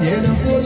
别难过。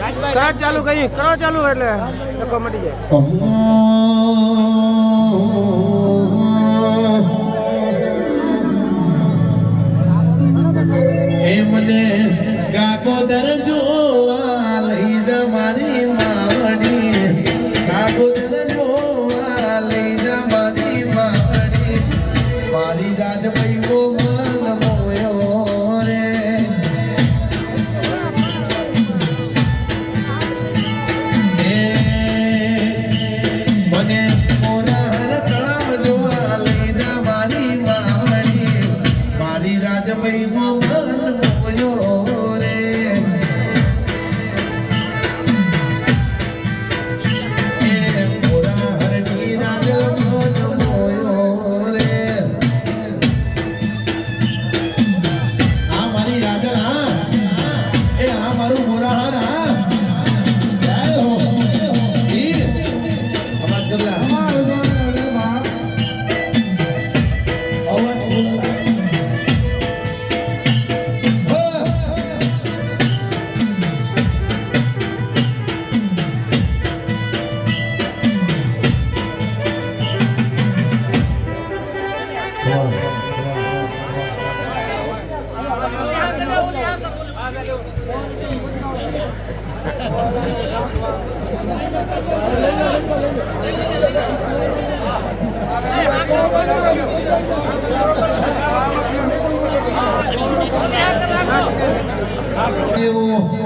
કરો ચાલુ કહ્યું કરો ચાલુ એટલે લખવા મળી જાય.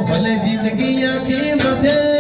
ભલે જિંદગી આખી મધે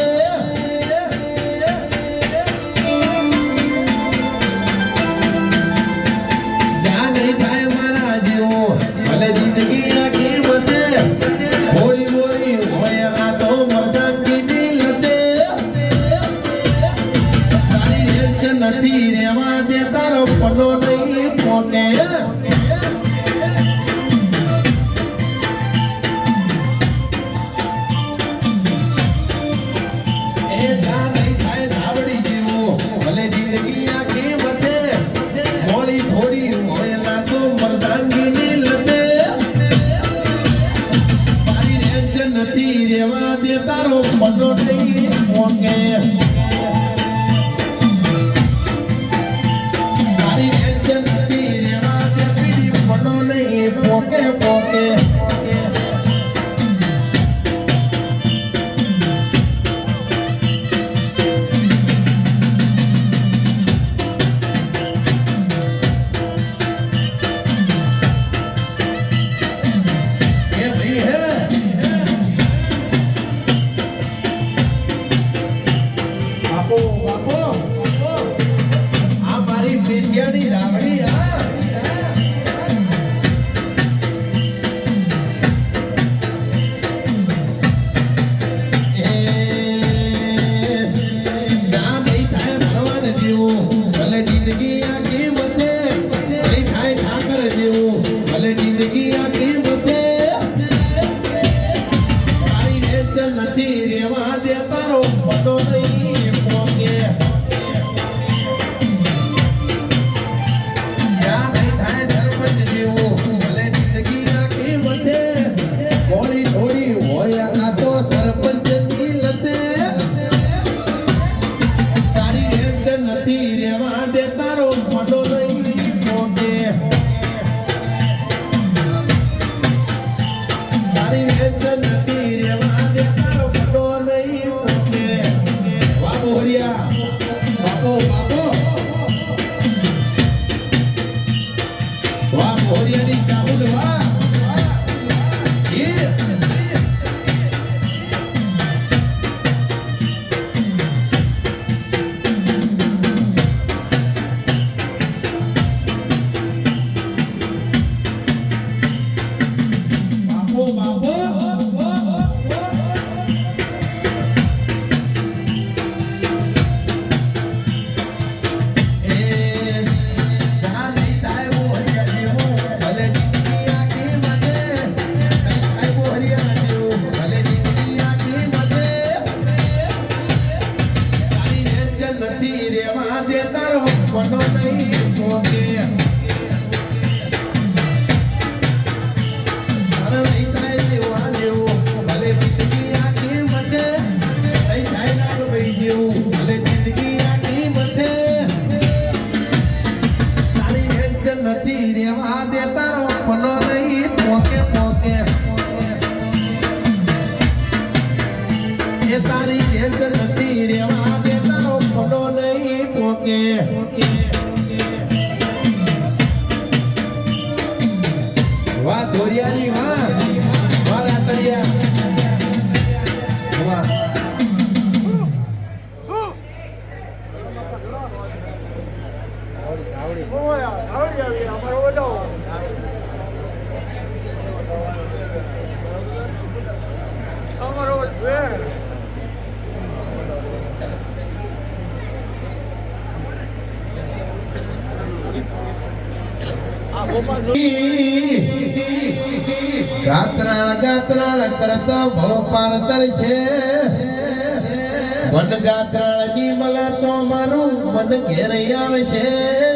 singing one air. Gatral Gatral કરતા ભવ પાર તરશે વન ગાત્રાળની મલા તો મારું મન ઘેર આવશે.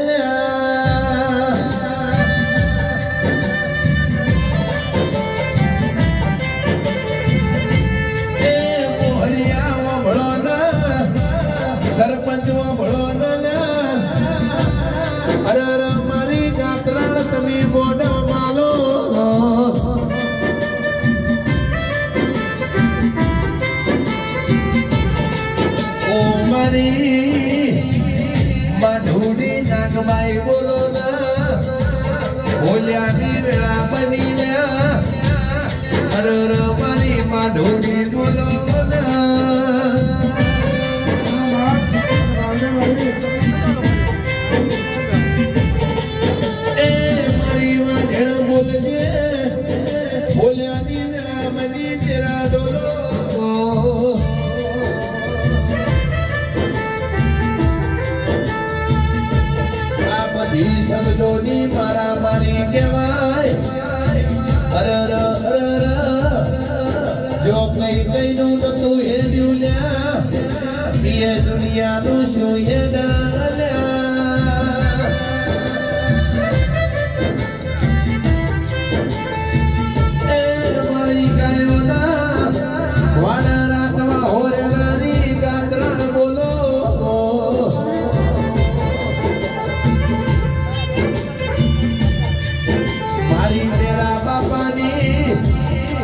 તારું જોઈએ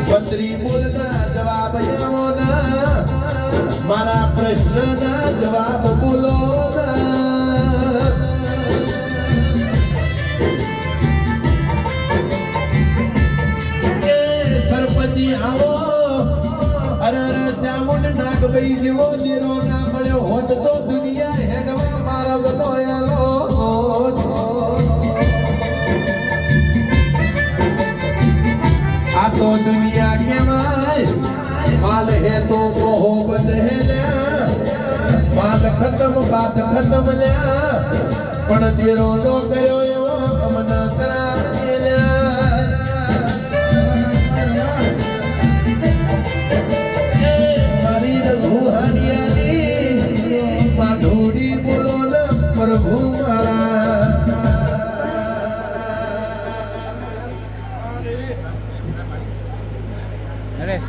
પત્રી બોલતા જવાબ એવો ના મારા પ્રશ્નના જવાબ બોલો સરપંચી આવો. અરે શ્યામુંડ નાગભાઈ જેવો જીરો ના મળ્યો હોત તો દુનિયા હેડવા મારા બોલો આ તો દુનિયા ખતમ વાત ખતમ લ્યા. પણ દેરો નો કર્યો એવો અમન કરા પ્રભુ મારા નરેશ